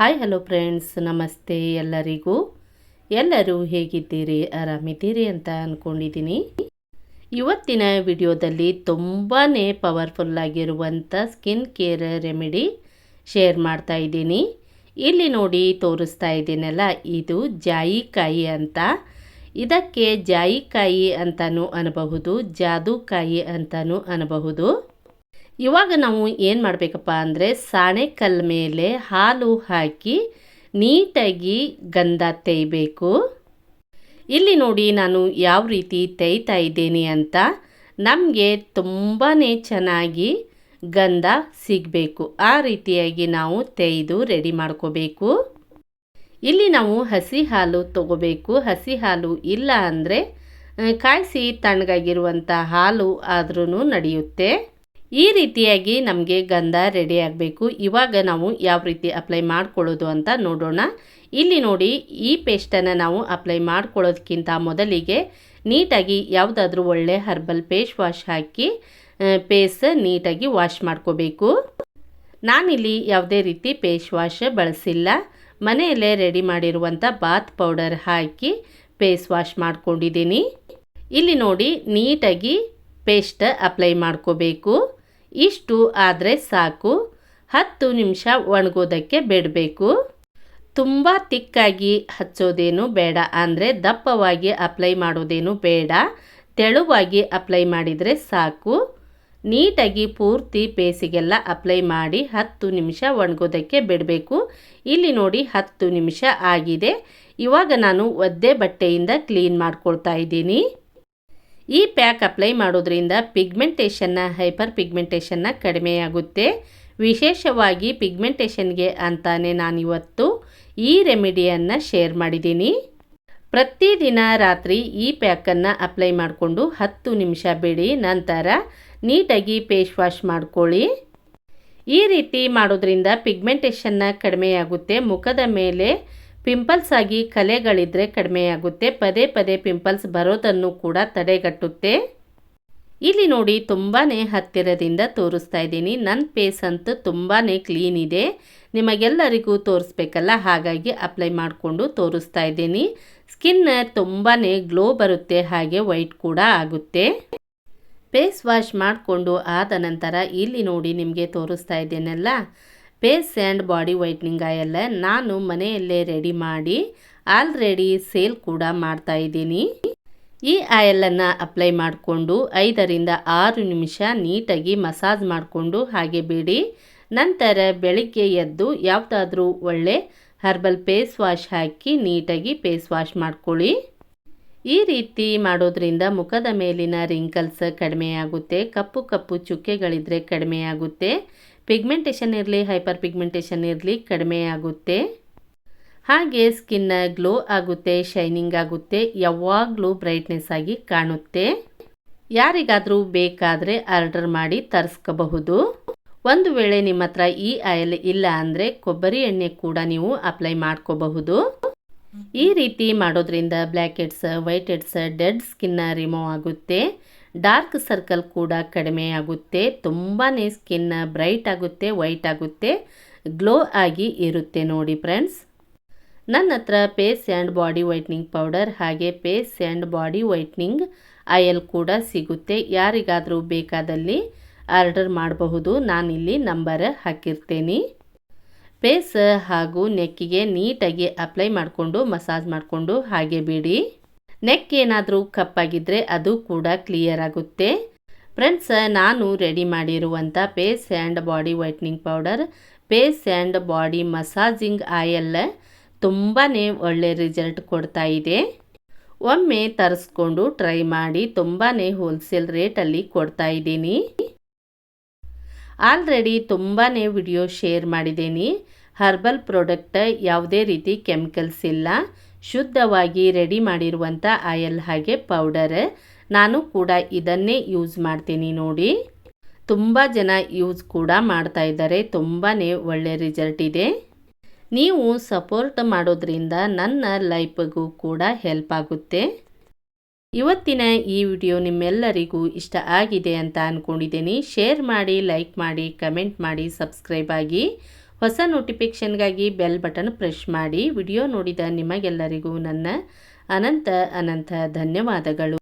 Hi hello friends ನಮಸ್ತೆ ಎಲ್ಲರಿಗೂ. ಎಲ್ಲರೂ ಹೇಗಿದ್ದೀರಿ? ಆರಾಮಿದ್ದೀರಿ ಅಂತ ಅಂದ್ಕೊಂಡಿದ್ದೀನಿ ಇವತ್ತಿನ ವಿಡಿಯೋದಲ್ಲಿ ತುಂಬಾ ಪವರ್ಫುಲ್ಲಾಗಿರುವಂಥ ಸ್ಕಿನ್ ಕೇರ್ ರೆಮಿಡಿ ಶೇರ್ ಮಾಡ್ತಾ ಇದ್ದೀನಿ. ಇಲ್ಲಿ ನೋಡಿ ತೋರಿಸ್ತಾ ಇದ್ದೀನಲ್ಲ, ಇದು ಜಾಯಿಕಾಯಿ ಅಂತ. ಇದಕ್ಕೆ ಜಾಯಿಕಾಯಿ ಅಂತಲೂ ಅನ್ನಬಹುದು ಜಾದುಕಾಯಿ ಅಂತಲೂ ಅನ್ನಬಹುದು ಇವಾಗ ನಾವು ಏನು ಮಾಡಬೇಕಪ್ಪ ಅಂದರೆ ಸಾಣೆಕಲ್ ಮೇಲೆ ಹಾಲು ಹಾಕಿ ನೀಟಾಗಿ ಗಂಧ ತೆಯಬೇಕು ಇಲ್ಲಿ ನೋಡಿ ನಾನು ಯಾವ ರೀತಿ ತೆಯ್ತಾ ಇದ್ದೀನಿ ಅಂತ. ನಮಗೆ ತುಂಬಾ ಚೆನ್ನಾಗಿ ಗಂಧ ಸಿಗಬೇಕು. ಆ ರೀತಿಯಾಗಿ ನಾವು ತೆಯ್ದು ರೆಡಿ ಮಾಡ್ಕೋಬೇಕು. ಇಲ್ಲಿ ನಾವು ಹಸಿ ಹಾಲು ತಗೋಬೇಕು. ಹಸಿ ಹಾಲು ಇಲ್ಲ ಅಂದರೆ ಕಾಯಿಸಿ ತಣ್ಣಗಾಗಿರುವಂಥ ಹಾಲು ಆದ್ರೂ ನಡೆಯುತ್ತೆ. ಈ ರೀತಿಯಾಗಿ ನಮಗೆ ಗಂಧ ರೆಡಿ ಆಗಬೇಕು. ಇವಾಗ ನಾವು ಯಾವ ರೀತಿ ಅಪ್ಲೈ ಮಾಡ್ಕೊಳ್ಳೋದು ಅಂತ ನೋಡೋಣ. ಇಲ್ಲಿ ನೋಡಿ, ಈ ಪೇಸ್ಟನ್ನು ನಾವು ಅಪ್ಲೈ ಮಾಡ್ಕೊಳ್ಳೋದಕ್ಕಿಂತ ಮೊದಲಿಗೆ ನೀಟಾಗಿ ಯಾವುದಾದ್ರೂ ಒಳ್ಳೆ ಹರ್ಬಲ್ ಪೇಸ್ಟ್ ವಾಶ್ ಹಾಕಿ ಪೇಸ್ ನೀಟಾಗಿ ವಾಶ್ ಮಾಡ್ಕೋಬೇಕು. ನಾನಿಲ್ಲಿ ಯಾವುದೇ ರೀತಿ ಪೇಸ್ಟ್ ವಾಶ್ ಬಳಸಿಲ್ಲ. ಮನೆಯಲ್ಲೇ ರೆಡಿ ಮಾಡಿರುವಂಥ ಬಾತ್ ಪೌಡರ್ ಹಾಕಿ ಪೇಸ್ ವಾಶ್ ಮಾಡ್ಕೊಂಡಿದ್ದೀನಿ. ಇಲ್ಲಿ ನೋಡಿ, ನೀಟಾಗಿ ಪೇಸ್ಟ್ ಅಪ್ಲೈ ಮಾಡ್ಕೋಬೇಕು. ಇಷ್ಟು ಆದರೆ ಸಾಕು. ಹತ್ತು ನಿಮಿಷ ಒಣಗೋದಕ್ಕೆ ಬಿಡಬೇಕು. ತುಂಬ ತಿಕ್ಕಾಗಿ ಹಚ್ಚೋದೇನು ಬೇಡ. ಅಂದರೆ ದಪ್ಪವಾಗಿ ಅಪ್ಲೈ ಮಾಡೋದೇನು ಬೇಡ. ತೆಳುವಾಗಿ ಅಪ್ಲೈ ಮಾಡಿದರೆ ಸಾಕು. ನೀಟಾಗಿ ಪೂರ್ತಿ ಪೇಸಿಗೆಲ್ಲ ಅಪ್ಲೈ ಮಾಡಿ ಹತ್ತು ನಿಮಿಷ ಒಣಗೋದಕ್ಕೆ ಬಿಡಬೇಕು. ಇಲ್ಲಿ ನೋಡಿ ಹತ್ತು ನಿಮಿಷ ಆಗಿದೆ. ಇವಾಗ ನಾನು ಒದ್ದೆ ಬಟ್ಟೆಯಿಂದ ಕ್ಲೀನ್ ಮಾಡ್ಕೊಳ್ತಾ ಇದ್ದೀನಿ. ಈ ಪ್ಯಾಕ್ ಅಪ್ಲೈ ಮಾಡೋದ್ರಿಂದ ಪಿಗ್ಮೆಂಟೇಷನ್ನ, ಹೈಪರ್ ಪಿಗ್ಮೆಂಟೇಷನ್ನ ಕಡಿಮೆಯಾಗುತ್ತೆ. ವಿಶೇಷವಾಗಿ ಪಿಗ್ಮೆಂಟೇಷನ್ಗೆ ಅಂತಾನೆ ನಾನಿವತ್ತು ಈ ರೆಮಿಡಿಯನ್ನು ಶೇರ್ ಮಾಡಿದ್ದೀನಿ. ಪ್ರತಿದಿನ ರಾತ್ರಿ ಈ ಪ್ಯಾಕನ್ನು ಅಪ್ಲೈ ಮಾಡಿಕೊಂಡು ಹತ್ತು ನಿಮಿಷ ಬಿಡಿ, ನಂತರ ನೀಟಾಗಿ ಫೇಸ್ ವಾಶ್ ಮಾಡ್ಕೊಳ್ಳಿ. ಈ ರೀತಿ ಮಾಡೋದ್ರಿಂದ ಪಿಗ್ಮೆಂಟೇಷನ್ನ ಕಡಿಮೆಯಾಗುತ್ತೆ. ಮುಖದ ಮೇಲೆ ಪಿಂಪಲ್ಸ್ ಆಗಿ ಕಲೆಗಳಿದ್ರೆ ಕಡಿಮೆಯಾಗುತ್ತೆ. ಪದೇ ಪದೇ ಪಿಂಪಲ್ಸ್ ಬರೋದನ್ನು ಕೂಡ ತಡೆಗಟ್ಟುತ್ತೆ. ಇಲ್ಲಿ ನೋಡಿ ತುಂಬಾ ಹತ್ತಿರದಿಂದ ತೋರಿಸ್ತಾ ಇದ್ದೀನಿ. ನನ್ನ ಫೇಸ್ ಅಂತೂ ತುಂಬಾ ಕ್ಲೀನ್ ಇದೆ. ನಿಮಗೆಲ್ಲರಿಗೂ ತೋರಿಸ್ಬೇಕಲ್ಲ? ಹಾಗಾಗಿ ಅಪ್ಲೈ ಮಾಡಿಕೊಂಡು ತೋರಿಸ್ತಾ ಇದ್ದೀನಿ. ಸ್ಕಿನ್ ತುಂಬಾ ಗ್ಲೋ ಬರುತ್ತೆ. ಹಾಗೆ ವೈಟ್ ಕೂಡ ಆಗುತ್ತೆ. ಫೇಸ್ ವಾಶ್ ಮಾಡಿಕೊಂಡು ಆದ ನಂತರ ಇಲ್ಲಿ ನೋಡಿ ನಿಮಗೆ ತೋರಿಸ್ತಾ ಇದ್ದೇನೆಲ್ಲ? ಫೇಸ್ ಆ್ಯಂಡ್ ಬಾಡಿ ವೈಟ್ನಿಂಗ್ ಆಯಲ್ಲ ನಾನು ಮನೆಯಲ್ಲೇ ರೆಡಿ ಮಾಡಿ ಆಲ್ರೆಡಿ ಸೇಲ್ ಕೂಡ ಮಾಡ್ತಾ ಇದ್ದೀನಿ. ಈ ಆಯಲನ್ನು ಅಪ್ಲೈ ಮಾಡಿಕೊಂಡು ಐದರಿಂದ ಆರು ನಿಮಿಷ ನೀಟಾಗಿ ಮಸಾಜ್ ಮಾಡಿಕೊಂಡು ಹಾಗೆ ಬಿಡಿ. ನಂತರ ಬೆಳಿಗ್ಗೆ ಎದ್ದು ಯಾವುದಾದ್ರೂ ಒಳ್ಳೆ ಹರ್ಬಲ್ ಫೇಸ್ ವಾಶ್ ಹಾಕಿ ನೀಟಾಗಿ ಫೇಸ್ ವಾಶ್ ಮಾಡ್ಕೊಳ್ಳಿ. ಈ ರೀತಿ ಮಾಡೋದ್ರಿಂದ ಮುಖದ ಮೇಲಿನ ರಿಂಕಲ್ಸ್ ಕಡಿಮೆಯಾಗುತ್ತೆ, ಕಪ್ಪು ಕಪ್ಪು ಚುಕ್ಕೆಗಳಿದ್ರೆ ಕಡಿಮೆಯಾಗುತ್ತೆ. ಪಿಗ್ಮೆಂಟೇಷನ್ ಇರಲಿ ಹೈಪರ್ ಪಿಗ್ಮೆಂಟೇಷನ್ ಇರಲಿ ಕಡಿಮೆ ಆಗುತ್ತೆ. ಹಾಗೆ ಸ್ಕಿನ್ನ ಗ್ಲೋ ಆಗುತ್ತೆ ಶೈನಿಂಗ್ ಆಗುತ್ತೆ, ಯಾವಾಗಲೂ ಬ್ರೈಟ್ನೆಸ್ ಆಗಿ ಕಾಣುತ್ತೆ. ಯಾರಿಗಾದರೂ ಬೇಕಾದರೆ ಆರ್ಡರ್ ಮಾಡಿ ತರಿಸ್ಕೋಬಹುದು. ಒಂದು ವೇಳೆ ನಿಮ್ಮ ಹತ್ರ ಈ ಆಯಿಲ್ ಇಲ್ಲ ಅಂದರೆ ಕೊಬ್ಬರಿ ಎಣ್ಣೆ ಕೂಡ ನೀವು ಅಪ್ಲೈ ಮಾಡ್ಕೋಬಹುದು. ಈ ರೀತಿ ಮಾಡೋದ್ರಿಂದ blackheads whiteheads dead ಸ್ಕಿನ್ನ ರಿಮೂವ್ ಆಗುತ್ತೆ. ಡಾರ್ಕ್ ಸರ್ಕಲ್ ಕೂಡ ಕಡಿಮೆ ಆಗುತ್ತೆ. ತುಂಬಾ ಸ್ಕಿನ್ ಬ್ರೈಟ್ ಆಗುತ್ತೆ ವೈಟ್ ಆಗುತ್ತೆ ಗ್ಲೋ ಆಗಿ ಇರುತ್ತೆ ನೋಡಿ ಫ್ರೆಂಡ್ಸ್ ನನ್ನ ಹತ್ರ face and body whitening powder ಹಾಗೆ face and body whitening oil ಕೂಡ ಸಿಗುತ್ತೆ. ಯಾರಿಗಾದರೂ ಬೇಕಾದಲ್ಲಿ ಆರ್ಡರ್ ಮಾಡಬಹುದು. ನಾನಿಲ್ಲಿ ನಂಬರ್ ಹಾಕಿರ್ತೇನೆ. ಪೇಸ್ ಹಾಗೂ ನೆಕ್ಕಿಗೆ ನೀಟಾಗಿ ಅಪ್ಲೈ ಮಾಡಿಕೊಂಡು ಮಸಾಜ್ ಮಾಡಿಕೊಂಡು, ಹಾಗೆ ಬಿಡಿ. ನೆಕ್ ಏನಾದರೂ ಕಪ್ಪಾಗಿದ್ದರೆ ಅದು ಕೂಡ ಕ್ಲಿಯರ್ ಆಗುತ್ತೆ. ಫ್ರೆಂಡ್ಸ್, ನಾನು ರೆಡಿ ಮಾಡಿರುವಂಥ face and body whitening powder, face and body massaging oil ತುಂಬಾ ಒಳ್ಳೆ ರಿಸಲ್ಟ್ ಕೊಡ್ತಾ ಇದೆ. ಒಮ್ಮೆ ತರಿಸ್ಕೊಂಡು ಟ್ರೈ ಮಾಡಿ ತುಂಬಾ ಹೋಲ್ಸೇಲ್ ರೇಟಲ್ಲಿ ಕೊಡ್ತಾ ಇದ್ದೀನಿ. ಆಲ್ರೆಡಿ ತುಂಬಾ ವಿಡಿಯೋ ಶೇರ್ ಮಾಡಿದ್ದೀನಿ. ಹರ್ಬಲ್ ಪ್ರಾಡಕ್ಟ್ ಯಾವುದೇ ರೀತಿ ಕೆಮಿಕಲ್ಸ್ ಇಲ್ಲ. ಶುದ್ಧವಾಗಿ ರೆಡಿ ಮಾಡಿರುವಂಥ ಆಯಲ್ ಹಾಗೆ ಪೌಡರ್ ನಾನು ಕೂಡ ಇದನ್ನೇ ಯೂಸ್ ಮಾಡ್ತೀನಿ ನೋಡಿ. ತುಂಬ ಜನ ಯೂಸ್ ಕೂಡ ಮಾಡ್ತಾ ಇದ್ದಾರೆ. ತುಂಬಾ ಒಳ್ಳೆ ರಿಸಲ್ಟ್ ಇದೆ. ನೀವು ಸಪೋರ್ಟ್ ಮಾಡೋದ್ರಿಂದ ನನ್ನ ಲೈಫಗೂ ಕೂಡ ಹೆಲ್ಪ್ ಆಗುತ್ತೆ. ಇವತ್ತಿನ ಈ ವಿಡಿಯೋ ನಿಮ್ಮೆಲ್ಲರಿಗೂ ಇಷ್ಟ ಆಗಿದೆ ಅಂತ ಅಂದ್ಕೊಂಡಿದ್ದೀನಿ ಶೇರ್ ಮಾಡಿ ಲೈಕ್ ಮಾಡಿ ಕಮೆಂಟ್ ಮಾಡಿ ಸಬ್ಸ್ಕ್ರೈಬ್ ಆಗಿ. ಹೊಸ ನೋಟಿಫಿಕೇಷನ್ಗಾಗಿ ಬೆಲ್ ಬಟನ್ ಪ್ರೆಸ್ ಮಾಡಿ ವಿಡಿಯೋ ನೋಡಿದ ನಿಮಗೆಲ್ಲರಿಗೂ ನನ್ನ ಅನಂತ ಅನಂತ ಧನ್ಯವಾದಗಳು.